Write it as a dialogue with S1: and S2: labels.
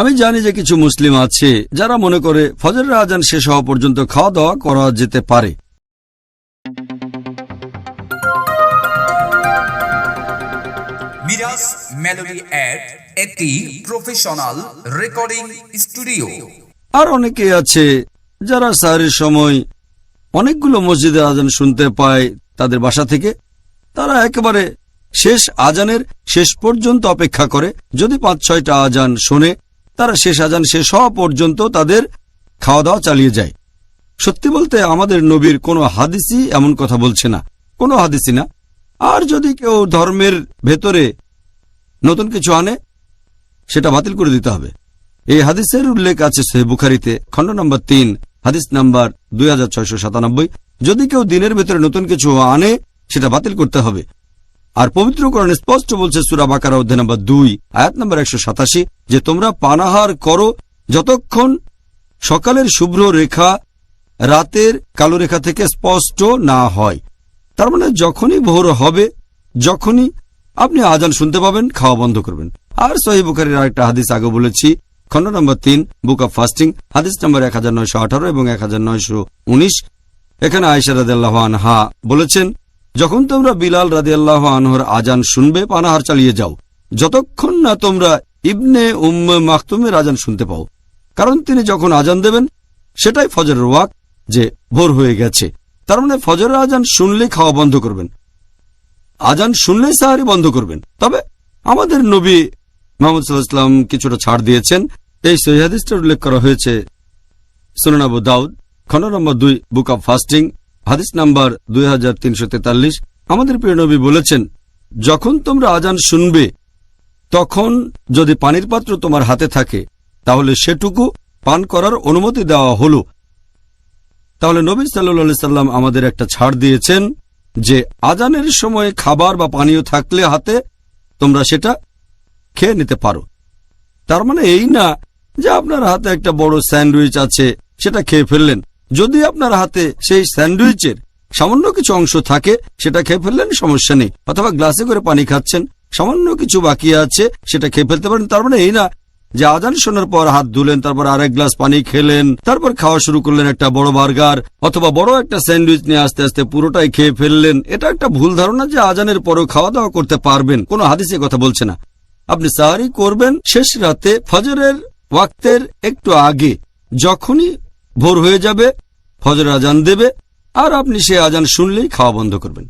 S1: আমি জানি যে কিছু মুসলিম আছে যারা মনে করে ফজরের আজান শেষ হওয়া পর্যন্ত খাওয়া দাওয়া করা যেতে পারে।
S2: মিরাজ মেলোডি অ্যাড একটি প্রফেশনাল রেকর্ডিং স্টুডিও।
S1: আর অনেকে আছে যারা সাহারির সময় অনেকগুলো মসজিদের আজান শুনতে পায় তাদের বাসা থেকে। তারা একেবারে শেষ আজানের শেষ পর্যন্ত অপেক্ষা করে। যদি পাঁচ ছয়টা আজান শোনে তারা শেষ আজান শেষ হওয়া পর্যন্ত তাদের খাওয়া দাওয়া চালিয়ে যায়। সত্যি বলতে আমাদের নবীর কোনো হাদিসই এমন কথা বলছে না। কোনো হাদিসই না। আর যদি কেউ ধর্মের ভেতরে নতুন কিছু আনে, সেটা বাতিল করে দিতে হবে। এই হাদিসের উল্লেখ আছে সহি বুখারিতে, খণ্ড নম্বর তিন, হাদিস নাম্বার দুই হাজার ছয়শো সাতানব্বই। যদি কেউ দিনের ভেতরে নতুন কিছু আনে, সেটা বাতিল করতে হবে। আর পবিত্রকরণে স্পষ্ট বলছে সুরা বাকারা, অধ্যায় নম্বর দুই, আয়াত নম্বর একশো সাতাশি, যে তোমরা পানাহার করো যতক্ষণ সকালের শুভ্র রেখা রাতের কালো রেখা থেকে স্পষ্ট না হয়। তার মানে যখনই ভোর হবে, যখনই আপনি আজান শুনতে পাবেন, খাওয়া বন্ধ করবেন। আর সহি বুখারির আরেকটা হাদিস আগে বলেছি, খণ্ড নম্বর তিন, বুক অব ফাস্টিং, হাদিস নম্বর এক হাজার নয়শো আঠারো এবং এক হাজার নয়শো উনিশ। এখানে আয়সা রাদিয়াল্লাহু আনহা বলেছেন যখন তোমরা বিলাল রাদিয়াল্লাহু আনহর আজান শুনবে, পানাহার চালিয়ে যাও। যতক্ষণ না তোমরা ইবনে উম্মে মাকতুমের আজান শুনতে পাও। কারণ তিনি যখন আজান দেবেন, সেটাই ফজরের ওয়াক যে ভোর হয়ে গেছে। তার মানে ফজরের আজান শুনলে খাওয়া বন্ধ করবেন। আজান শুনলেই সাহারি বন্ধ করবেন। তবে আমাদের নবী মোহাম্মদ সাল্লাহাম কিছুটা ছাড় দিয়েছেন। এই সহিহাদিসটার উল্লেখ করা হয়েছে সুনানাবু দাউদ, খন্ড নম্বর দুই, বুক অব ফাস্টিং। হাদিস নাম্বার দুই হাজার তিনশো তেতাল্লিশ। আমাদের প্রিয় নবী বলেছেন, যখন তোমরা আজান শুনবে, তখন যদি পানির পাত্র তোমার হাতে থাকে, তাহলে সেটুকু পান করার অনুমতি দেওয়া হলো। তাহলে নবী সাল্লা সাল্লাম আমাদের একটা ছাড় দিয়েছেন যে আজানের সময় খাবার বা পানীয় থাকলে হাতে তোমরা সেটা খেয়ে নিতে পারো। তার মানে এই না যে আপনার হাতে একটা বড় স্যান্ডউইচ আছে, সেটা খেয়ে ফেললেন। যদি আপনার হাতে সেই স্যান্ডউইচের সামান্য কিছু অংশ থাকে, সেটা খেয়ে ফেললেন, সমস্যা নেই। অথবা গ্লাসে করে পানি খাচ্ছেন, সামান্য কিছু বাকি আছে, সেটা খেয়ে ফেলতে পারেন। তার মানে এই না যে আজান শোনার পর হাত ধুলেন, তারপর আরেক গ্লাস পানি খেলেন, তারপর খাওয়া শুরু করলেন একটা বড় বার্গার, অথবা বড় একটা স্যান্ডউইচ নিয়ে আস্তে আস্তে পুরোটাই খেয়ে ফেললেন। এটা একটা ভুল ধারণা যে আজানের পরেও খাওয়া দাওয়া করতে পারবেন। কোনো হাদিসে কথা বলছে না। আপনি সাহারি করবেন শেষ রাতে ফজরের ওয়াক্তের একটু আগে, যখনই ভোর হয়ে যাবে ফজর আজান দেবে আর আপনি সে আজান শুনলেই খাওয়া বন্ধ করবেন।